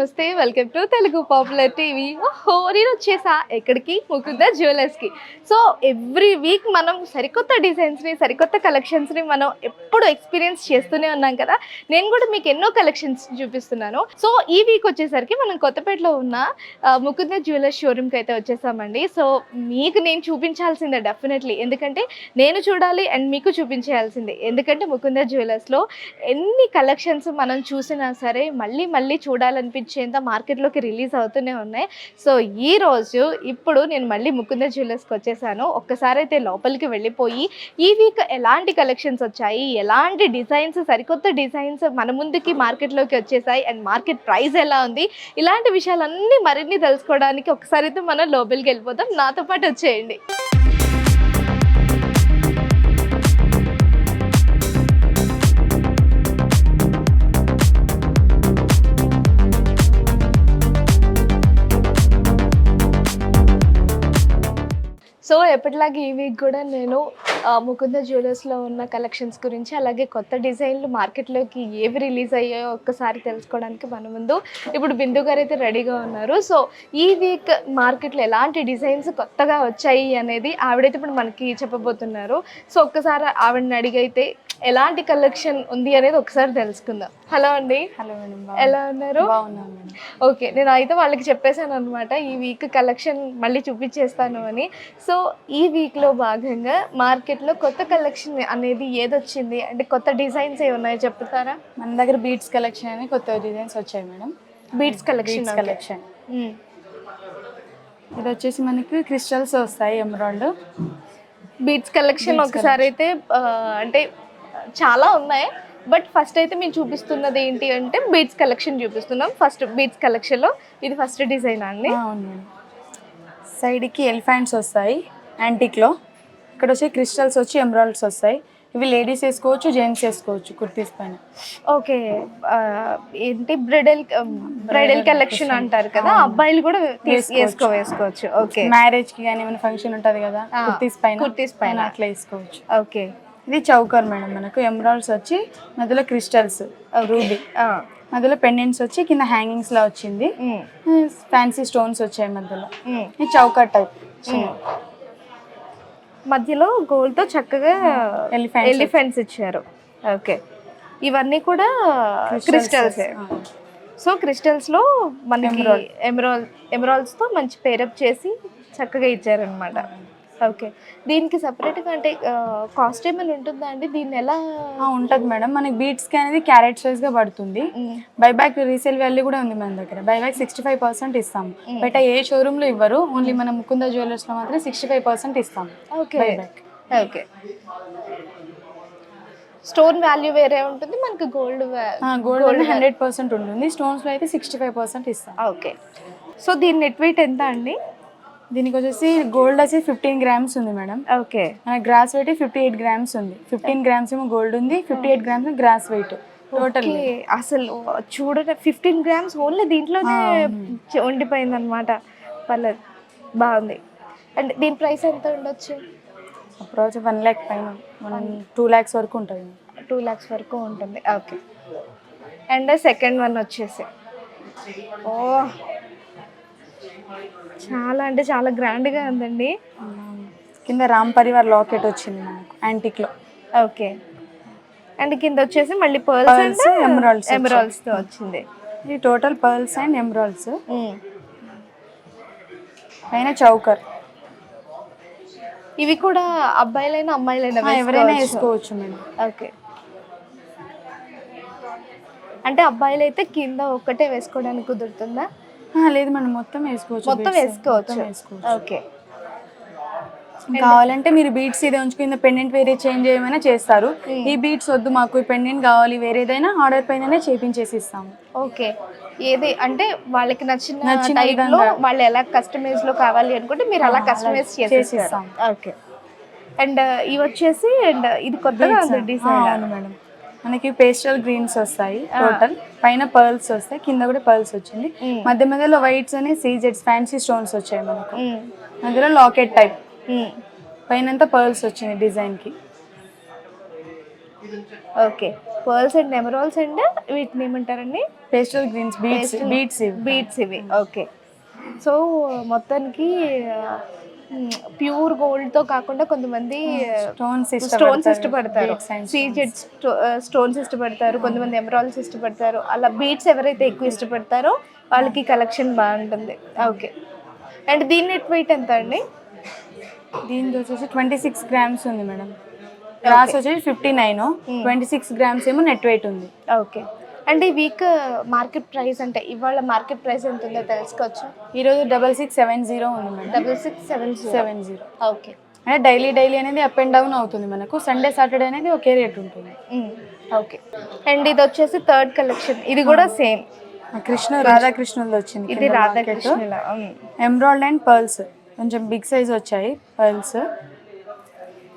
నమస్తే welcome to Telugu popular TV ఓహో నేను వచ్చేసా ఎక్కడికి? ముకుంద జ్యువెలర్స్కి సో ఎవ్రీ వీక్ మనం సరికొత్త డిజైన్స్ని సరికొత్త కలెక్షన్స్ని మనం ఎప్పుడు ఎక్స్పీరియన్స్ చేస్తూనే ఉన్నాం కదా. నేను కూడా మీకు ఎన్నో కలెక్షన్స్ చూపిస్తున్నాను. సో ఈ వీక్ వచ్చేసరికి మనం కొత్తపేటలో ఉన్న ఆ, ముకుంద జ్యువెలర్స్ షోరూమ్కి అయితే వచ్చేసామండి. సో మీకు నేను చూపించాల్సిందే డెఫినెట్లీ ఎందుకంటే నేను చూడాలి అండ్ మీకు చూపించేయాల్సిందే. ఎందుకంటే ముకుంద జ్యువెలర్స్లో ఎన్ని కలెక్షన్స్ మనం చూసినా సరే మళ్ళీ మళ్ళీ చూడాలనిపించేంత మార్కెట్లోకి రిలీజ్ అవుతూనే ఉన్నాయి. సో ఈ రోజు ఇప్పుడు నేను మళ్ళీ ముకుంద జ్యువెలర్స్కి వచ్చేసాను. ఒక్కసారి అయితే లోపలికి వెళ్ళిపోయి ఈ వీక్ ఎలాంటి కలెక్షన్స్ వచ్చాయి? ఎలాంటి డిజైన్స్ సరికొత్త డిజైన్స్ మన ముందుకి మార్కెట్లోకి వచ్చేసాయి? అండ్ మార్కెట్ ప్రైస్ ఎలా ఉంది? ఇలాంటి విషయాలన్నీ మరిన్ని తెలుసుకోవడానికి ఒకసారి అయితే మనం లోపలికి వెళ్ళిపోతాం నాతో పాటు వచ్చేయండి. ఎప్పటిలాగే ఈ వీక్ కూడా నేను ముకుంద జ్యువెలర్స్లో ఉన్న కలెక్షన్స్ గురించి అలాగే కొత్త డిజైన్లు మార్కెట్లోకి ఏవి రిలీజ్ అయ్యాయో ఒక్కసారి తెలుసుకోవడానికి మన ముందు ఇప్పుడు బిందు గారు అయితే రెడీగా ఉన్నారు. సో ఈ వీక్ మార్కెట్లో ఎలాంటి డిజైన్స్ కొత్తగా వచ్చాయి అనేది ఆవిడైతే ఇప్పుడు మనకి చెప్పబోతున్నారు. సో ఒక్కసారి ఆవిడని అడిగైతే ఎలాంటి కలెక్షన్ ఉంది అనేది ఒకసారి తెలుసుకుందాం. హలో అండి. హలో మేడం ఎలా ఉన్నారు? ఓకే నేను అయితే వాళ్ళకి చెప్పేశాను అనమాట ఈ వీక్ కలెక్షన్ మళ్ళీ చూపించేస్తాను అని. సో ఈ వీక్లో భాగంగా మార్కెట్లో కొత్త కలెక్షన్ అనేది ఏదొచ్చింది? అంటే కొత్త డిజైన్స్ ఏ ఉన్నాయో చెప్తారా? మన దగ్గర బీట్స్ కలెక్షన్ అని కొత్త డిజైన్స్ వచ్చాయి మేడం. Beats collection collection. ఇది వచ్చేసి మనకి క్రిస్టల్స్ వస్తాయి ఎమరాల్డ్. బీట్స్ కలెక్షన్ ఒకసారి అయితే అంటే చాలా ఉన్నాయి. బట్ ఫస్ట్ అయితే మేము చూపిస్తున్నది ఏంటి అంటే బీట్స్ కలెక్షన్ చూపిస్తున్నాం. ఫస్ట్ బీట్స్ కలెక్షన్లో ఇది ఫస్ట్ డిజైన్ అండి. సైడ్కి ఎలిఫెంట్స్ వస్తాయి. యాంటిక్లో ఇక్కడ వచ్చి క్రిస్టల్స్ వచ్చి ఎమరాల్డ్స్ వస్తాయి. ఇవి లేడీస్ వేసుకోవచ్చు జెంట్స్ వేసుకోవచ్చు కుర్తీస్ పైన. ఓకే. ఏంటి? బ్రైడల్ బ్రైడల్ కలెక్షన్ అంటారు కదా. అబ్బాయిలు కూడా వేసుకో వేసుకోవచ్చు. ఓకే. మ్యారేజ్కి కానీ ఏమైనా ఫంక్షన్ ఉంటది కదా కుర్తీస్ పైన. కుర్తీస్ పైన. అట్లా వేసుకోవచ్చు. ఓకే. ఇది చౌకర్ మేడం మనకు ఎమరాల్డ్స్ వచ్చి మధ్యలో క్రిస్టల్స్ రూబీ మధ్యలో పెండెంట్స్ వచ్చి కింద హ్యాంగింగ్స్ లా వచ్చింది. ఫ్యాన్సీ స్టోన్స్ వచ్చాయి మధ్యలో. ఇది చౌకర్ టైప్. మధ్యలో gold తో చక్కగా ఎలిఫెంట్స్ ఇచ్చారు. ఓకే. ఇవన్నీ కూడా క్రిస్టల్స్. సో క్రిస్టల్స్లో మనకి ఎమరాల్ ఎమరాల్స్తో మంచి పేరప్ చేసి చక్కగా ఇచ్చారనమాట ఓకే. దీనికి separate గా అంటే కాస్ట్ ఏమైనా ఉంటుందా అండి? దీన్ని ఎలా ఉంటుంది మేడం. మనకి బీట్స్కి అనేది క్యారెట్గా పడుతుంది. బైబ్యాక్ రీసేల్ వాల్యూ కూడా ఉంది మన దగ్గర. బైబ్యాక్ సిక్స్టీ ఫైవ్ పర్సెంట్ ఇస్తాం బయట ఏ షోరూమ్లో ఇవ్వరు. ఓన్లీ మన ముకుంద జ్యువెలర్స్లో మాత్రం సిక్స్టీ ఫైవ్ పర్సెంట్ ఇస్తాం okay. Buyback okay. Stone value వేరే ఉంటుంది మనకి గోల్డ్ గోల్డ్ హండ్రెడ్ పర్సెంట్ ఉంటుంది. స్టోన్స్లో అయితే సిక్స్టీ ఫైవ్ పర్సెంట్ ఇస్తాం ఓకే. సో దీని నెట్ వెయిట్ ఎంత అండి? దీనికి వచ్చేసి గోల్డ్ వచ్చి ఫిఫ్టీన్ గ్రామ్స్ ఉంది మేడం. ఓకే. మన gross weight fifty eight grams ఉంది. ఫిఫ్టీన్ గ్రామ్స్ ఏమో గోల్డ్ ఉంది fifty eight grams gross weight total అసలు చూడండి ఫిఫ్టీన్ గ్రామ్స్ ఓన్లీ దీంట్లోనే ఉండిపోయింది అనమాట పర్లేదు. బాగుంది. అండ్ దీని ప్రైస్ ఎంత ఉండొచ్చు? అప్రోచ్ వన్ ల్యాక్ పైన వన్ టూ ల్యాక్స్ వరకు ఉంటుంది. టూ ల్యాక్స్ వరకు ఉంటుంది. ఓకే. అండ్ సెకండ్ వన్ వచ్చేసి. ఓ చాలా అంటే చాలా గ్రాండ్గా ఉందండి. కింద రామ్ పరివార్ లాకెట్ వచ్చింది మనకు యాంటిక్లో ఓకే. అండ్ కింద వచ్చేసి మళ్ళీ పర్ల్స్ వచ్చాయి. ఎమరాల్డ్స్తో వచ్చింది. ఇది టోటల్ పర్ల్స్ అండ్ ఎమరాల్డ్స్. పైన చౌకర్. ఇవి కూడా అబ్బాయిలైనా అమ్మాయిలైనా ఎవరైనా వేసుకోవచ్చు. Madam okay. అంటే అబ్బాయిలు అయితే కింద ఒక్కటే వేసుకోవడానికి కుదురుతుందా? లేదు మనం మొత్తం వేసుకోవచ్చు మొత్తం. వేసుకోవచ్చు. ఓకే. కావాలంటే మీరు బీట్స్ ఇదే ఉంచుకున్న పెండెంట్ వేరే చేంజ్ చేయమైనా చేస్తారు. ఈ బీట్స్ వద్దు మాకు ఈ పెండెంట్ కావాలి వేరేదైనా ఆర్డర్ పైననే చేపించేసి ఇస్తాము ఓకే. ఏది అంటే వాళ్ళకి నచ్చిన నచ్చిన. వాళ్ళు ఎలా కస్టమైజ్లో కావాలి అనుకుంటే మీరు అలా కస్టమైజ్ చేసేస్తారు. చేసిస్తాం. ఓకే. అండ్ ఇవి వచ్చేసి అండ్ ఇది కొత్తగా డిజైన్. మేడం. మనకి పేస్టల్ గ్రీన్స్ వస్తాయి. టోటల్ పైన పర్ల్స్ వస్తాయి. కింద కూడా పర్ల్స్ వచ్చింది. మధ్య మధ్యలో వైట్స్ అనే సీజెడ్స్ ఫ్యాన్సీ స్టోన్స్ వచ్చాయి మనకు. మధ్యలో లాకెట్ టైప్ పైన పర్ల్స్ వచ్చింది డిజైన్కి. Okay. Pearls and emeralds and వీటిని ఏమంటారండి? Pastel greens beads beads beads ఇవి. ఓకే. సో మొత్తానికి ప్యూర్ గోల్డ్తో కాకుండా కొంతమంది స్టోన్స్ స్టోన్స్ ఇష్టపడతారు. సీజెడ్ స్టోన్స్ ఇష్టపడతారు కొంతమంది ఎమరాల్స్ ఇష్టపడతారు. అలా బీట్స్ ఎవరైతే ఎక్కువ ఇష్టపడతారో వాళ్ళకి కలెక్షన్ బాగుంటుంది. ఓకే. అండ్ దీని నెట్ వెయిట్ ఎంత అండి? దీనికి వచ్చేసి ట్వంటీ సిక్స్ గ్రామ్స్ ఉంది మేడం. గ్రాస్ వచ్చేసి fifty nine. Twenty six grams ఏమో నెట్ వెయిట్ ఉంది. ఓకే. అండ్ ఈ వీక్ మార్కెట్ ప్రైస్ అంటే ఇవాళ మార్కెట్ ప్రైస్ ఎంత ఉందో తెలుసుకోవచ్చు? ఈరోజు డబల్ సిక్స్ సెవెన్ జీరో ఉంది madam. Double six seven seven zero. Okay. అంటే డైలీ డైలీ అనేది అప్ అండ్ డౌన్ అవుతుంది మనకు. సండే సాటర్డే అనేది ఒకే రేట్ ఉంటుంది. ఓకే. అండ్ ఇది వచ్చేసి థర్డ్ కలెక్షన్. ఇది కూడా సేమ్. కృష్ణ రాధాకృష్ణులది వచ్చింది ఇది రాధాకృష్ణుల ఉమ్. ఎమ్రాల్డ్ అండ్ పర్ల్స్ కొంచెం బిగ్ సైజ్ వచ్చాయి పర్ల్స్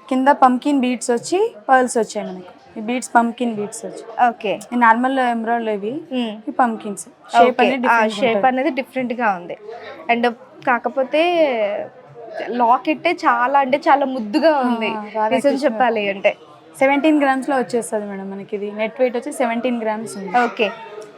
కింద పంకిన్ బీట్స్ వచ్చి పర్ల్స్ వచ్చాయి మనకు. ఈ బీట్స్ పంకిన్ బీట్స్ వచ్చి. ఓకే. నార్మల్ ఎమ్రాల్డ్ ఇవి పంకిన్స్ షేప్ ఓకే. అనేది షేప్. అనేది డిఫరెంట్గా ఉంది. అండ్ కాకపోతే లాకెట్ చాలా అంటే చాలా ముద్దుగా ఉంది. నిజం చెప్పాలి అంటే. సెవెంటీన్ గ్రామ్స్లో వచ్చేస్తుంది మేడం మనకి ఇది. నెట్ వెయిట్ వచ్చి సెవెంటీన్ గ్రామ్స్ ఉంది. ఓకే.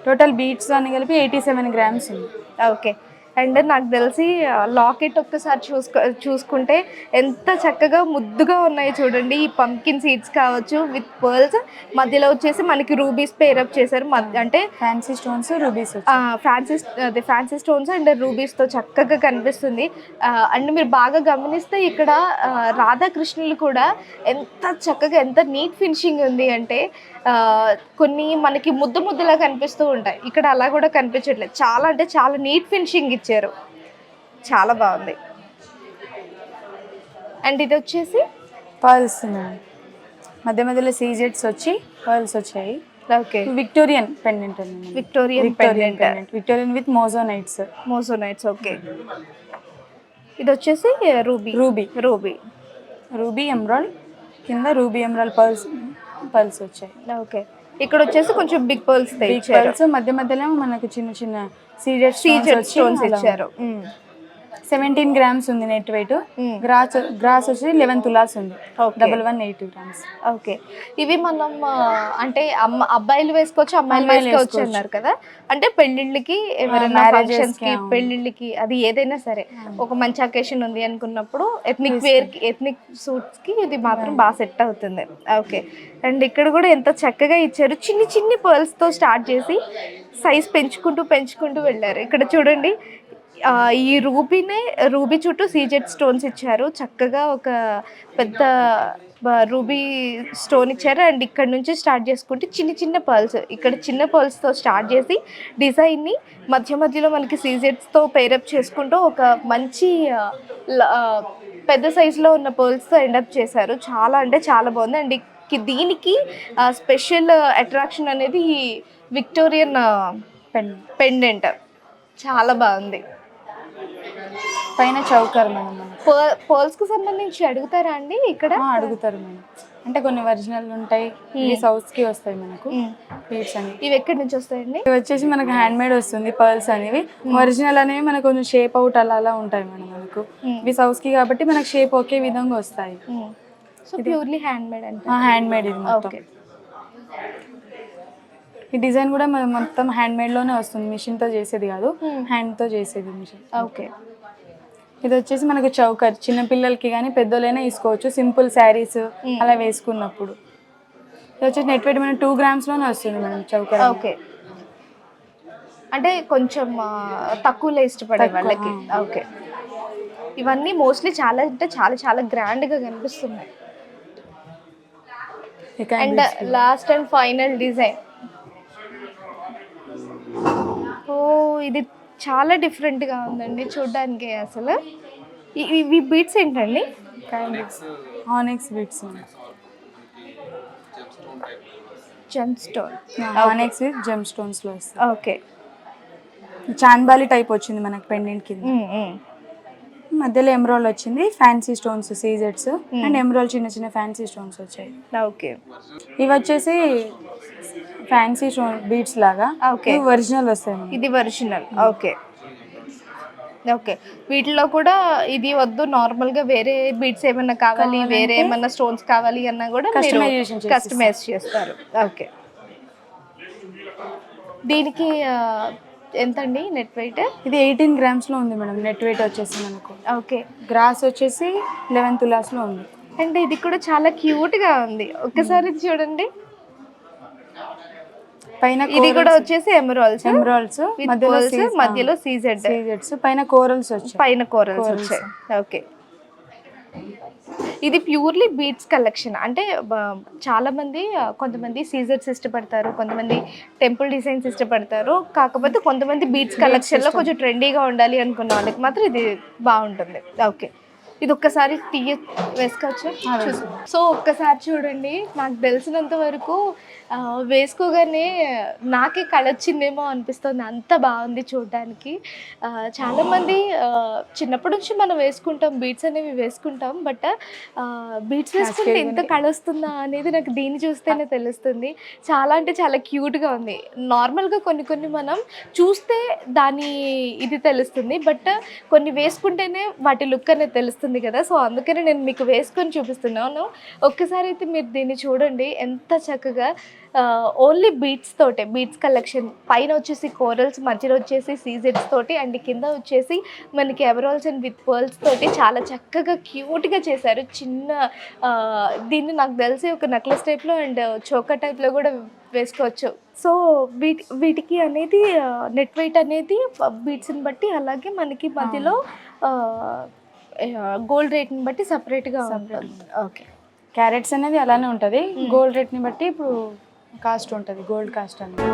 టోటల్ బీట్స్ అన్ని కలిపి ఎయిటీ సెవెన్ గ్రామ్స్ ఉంది. ఓకే. అండ్ నాకు తెలిసి లాకెట్ ఒక్కసారి చూసుకో చూసుకుంటే ఎంత చక్కగా ముద్దుగా ఉన్నాయి చూడండి. ఈ పంకిన్ సీడ్స్ కావచ్చు విత్ పర్ల్స్. మధ్యలో వచ్చేసి మనకి రూబీస్ పేరప్ చేశారు. మధ్య- అంటే ఫ్యాన్సీ స్టోన్స్ రూబీస్ ఫ్రాన్సిస్ అదే ఫ్యాన్సీ స్టోన్స్ అండ్ రూబీస్తో చక్కగా కనిపిస్తుంది. అండ్ మీరు బాగా గమనిస్తే ఇక్కడ రాధాకృష్ణులు కూడా ఎంత చక్కగా ఎంత నీట్ ఫినిషింగ్ ఉంది అంటే కొన్ని మనకి ముద్దు ముద్దులా కనిపిస్తూ ఉంటాయి. ఇక్కడ అలా కూడా కనిపించట్లేదు. చాలా అంటే చాలా నీట్ ఫినిషింగ్ ఇచ్చారు. చాలా బాగుంది. అండ్ ఇది వచ్చేసి? పర్ల్స్ మధ్య మధ్యలో సీజెట్స్ వచ్చి పర్ల్స్ వచ్చాయి. Okay Victorian pendant Victorian Victorian pendant Victorian with moissanites moissanites okay ఇది వచ్చేసి ruby ruby ruby ruby emerald కింద రూబీ ఎమ్రాల్డ్ పర్ల్స్ పర్ల్స్ వచ్చాయి. ఓకే ఇక్కడ వచ్చేసి కొంచెం బిగ్ పర్ల్స్ మధ్య మధ్యలో మనకు చిన్న చిన్న సీజెట్ సీజెడ్ స్టోన్స్ ఇచ్చారు. సెవెంటీన్ గ్రామ్స్ ఉంది నెట్ వెయిట్. గ్రాస్ గ్రాస్ వచ్చి లెవెన్ తులాస్ ఉంది. Double one eight grams okay ఇవి మనం అంటే అమ్మ అబ్బాయిలు వేసుకోవచ్చు అమ్మాయిలు వేసుకోవచ్చు. అన్నారు కదా. అంటే పెళ్ళిళ్ళకి ఫంక్షన్స్కి కి, అవును. పెళ్ళిళ్ళకి అది ఏదైనా సరే. ఒక మంచి అకేషన్ ఉంది అనుకున్నప్పుడు ఎథ్నిక్ వేర్కి ఎథ్నిక్ సూట్స్కి ఇది మాత్రం బాగా సెట్ అవుతుంది. ఓకే అండ్ ఇక్కడ కూడా ఎంత చక్కగా ఇచ్చారు. చిన్ని చిన్ని పర్ల్స్తో స్టార్ట్ చేసి సైజ్ పెంచుకుంటూ పెంచుకుంటూ వెళ్ళారు. ఇక్కడ చూడండి. ఈ రూబీనే రూబీ చుట్టూ సీజెడ్ స్టోన్స్ ఇచ్చారు. చక్కగా ఒక పెద్ద రూబీ స్టోన్ ఇచ్చారు. అండ్ ఇక్కడ నుంచి స్టార్ట్ చేసుకుంటే చిన్న చిన్న పర్ల్స్. ఇక్కడ చిన్న పర్ల్స్తో స్టార్ట్ చేసి డిజైన్ని మధ్య మధ్యలో మనకి సీజెడ్స్తో పేరప్ చేసుకుంటూ ఒక మంచి పెద్ద సైజులో ఉన్న పర్ల్స్తో ఎండప్ చేశారు. చాలా అంటే చాలా బాగుంది. అండ్ దీనికి స్పెషల్ అట్రాక్షన్ అనేది ఈ విక్టోరియన్ పెండెంట్. చాలా బాగుంది. పైన చౌకర్ మేడం. పర్ల్స్కు సంబంధించి అడుగుతారా అండి ఇక్కడ? అడుగుతారు మేడం. అంటే కొన్ని ఒరిజినల్ ఉంటాయి. ఇవి సౌత్కి వస్తాయి మనకు. మ్మ్. బీట్స్ అనేవి ఇవి ఎక్కడి నుంచి వస్తాయండి? ఇవి వచ్చేసి మనకు హ్యాండ్ మేడ్ వస్తుంది పర్ల్స్ అనేవి. ఒరిజినల్ అనేవి మనకు కొంచెం షేప్ అవుట్ అలా అలా ఉంటాయి మేడం మనకు. ఇవి సౌత్కి కాబట్టి మనకు షేప్ ఒకే విధంగా వస్తాయి. సో ప్యూర్లీ హ్యాండ్ మేడ్ అంటే హ్యాండ్ మేడ్ ఇది మొత్తం. ఓకే. ఈ డిజైన్ కూడా మొత్తం హ్యాండ్ మేడ్లోనే వస్తుంది. మిషన్తో చేసేది కాదు. హ్యాండ్తో చేసేది మిషన్. ఓకే. ఇది వచ్చేసి మనకు చౌకర్. చిన్న పిల్లలకి కానీ పెద్దోళ్ళైనా తీసుకోవచ్చు. సింపుల్ శారీస్ అలా వేసుకున్నప్పుడు. ఇది వచ్చేసి నెట్ వెయిట్ మన టూ గ్రామ్స్లోనే వస్తుంది మేడం చౌకర్ ఓకే. అంటే కొంచెం తక్కువలో ఇష్టపడే వాళ్ళకి. ఓకే. ఇవన్నీ మోస్ట్లీ చాలా అంటే చాలా చాలా గ్రాండ్గా కనిపిస్తున్నాయి and last and final design. ఓ ఇది చాలా different గా ఉందండి చూడడానికి అసలు. ఇవి బీట్స్ ఏంటండి? Onyx. Bits gem stone onyx with gem స్టోన్స్లో వస్తుంది ఓకే. చాంద్బాలి టైప్ వచ్చింది మనకు పెండెంట్ కింద. మధ్యలో ఎమ్రాల్ వచ్చింది ఫ్యాన్సీ స్టోన్స్ సీజెట్స్ అండ్ ఎమ్రాల్ చిన్న చిన్న ఫ్యాన్సీ స్టోన్స్ వచ్చాయి. ఓకే ఇవి వచ్చేసి ఫ్యాన్సీ స్టోన్ బీట్స్ లాగా. ఇవి ఒరిజినల్ వస్తాయి. ఇది ఒరిజినల్ ఓకే ఓకే వీటిలో కూడా ఇది వద్దు నార్మల్గా వేరే బీట్స్ ఏమన్నా కావాలి వేరే ఏమన్నా స్టోన్స్ కావాలి అన్నా కూడా కస్టమైజ్ చేస్తారు. ఓకే దీనికి ఆ, ఎంతండి నెట్ వెయిట్ ఇది ఎయిటీన్ గ్రామ్స్లో ఉంది మేడం నెట్ వెయిట్ వచ్చేసి మనకు. ఓకే. గ్రాస్ వచ్చేసి లెవెన్ తులాస్లో ఉంది. అండ్ ఇది కూడా చాలా క్యూట్గా ఉంది. ఒక్కసారి చూడండి. పైన ఇది కూడా వచ్చేసి ఎమరాల్స్ ఎమరాల్డ్స్ మధ్యలో మధ్యలో సీజెడ్ సీజెట్స్ పైన కోరల్స్ వచ్చాయి. పైన కోరల్స్ వచ్చాయి. ఓకే. ఇది ప్యూర్లీ బీట్స్ కలెక్షన్. అంటే బ- చాలా మంది ఆ, కొంతమంది సీజర్స్ ఇష్టపడతారు కొంతమంది టెంపుల్ డిజైన్స్ ఇష్టపడతారు. కాకపోతే కొంతమంది బీట్స్ కలెక్షన్లో కొంచెం ట్రెండీగా ఉండాలి అనుకున్న వాళ్ళకి మాత్రం ఇది బాగుంటుంది. ఓకే. ఇది ఒక్కసారి తీయ వేసుకోవచ్చు? సో ఒక్కసారి చూడండి నాకు తెలిసినంత వరకు వేసుకోగానే నాకే కళొచ్చిందేమో అనిపిస్తుంది. అంత బాగుంది చూడడానికి. చాలామంది చిన్నప్పటి నుంచి మనం వేసుకుంటాం బీట్స్ అనేవి వేసుకుంటాం బట్ బీట్స్ వేసుకుంటే ఎంత కళ వస్తుందా అనేది నాకు దీన్ని చూస్తేనే తెలుస్తుంది. చాలా అంటే చాలా క్యూట్గా ఉంది. నార్మల్గా కొన్ని కొన్ని మనం చూస్తే దాని ఇది తెలుస్తుంది బట్ కొన్ని వేసుకుంటేనే వాటి లుక్ అనేది తెలుస్తుంది. కదా. సో అందుకనే నేను మీకు వేసుకొని చూపిస్తున్నాను. ఒక్కసారి అయితే మీరు దీన్ని చూడండి. ఎంత చక్కగా ఓన్లీ బీట్స్ తోటే బీట్స్ కలెక్షన్ పైన వచ్చేసి కోరల్స్ మధ్యలో వచ్చేసి సీజెట్స్ తోటి అండ్ కింద వచ్చేసి మనకి ఎవరాల్స్ అండ్ విత్ పర్ల్స్ తోటి చాలా చక్కగా క్యూట్గా చేశారు. చిన్న దీన్ని నాకు తెలిసి ఒక నెక్లెస్ టైప్లో అండ్ చోకా టైప్లో కూడా వేసుకోవచ్చు. సో వీటి వీటికి అనేది నెట్ వెయిట్ అనేది బీట్స్ని బట్టి అలాగే మనకి మధ్యలో గోల్డ్ రేట్ని బట్టి సపరేట్గా ఉంటుంది. ఓకే క్యారెట్స్ అనేది అలానే ఉంటుంది. గోల్డ్ రేట్ని బట్టి ఇప్పుడు కాస్ట్ ఉంటుంది. గోల్డ్ కాస్ట్ అనేది.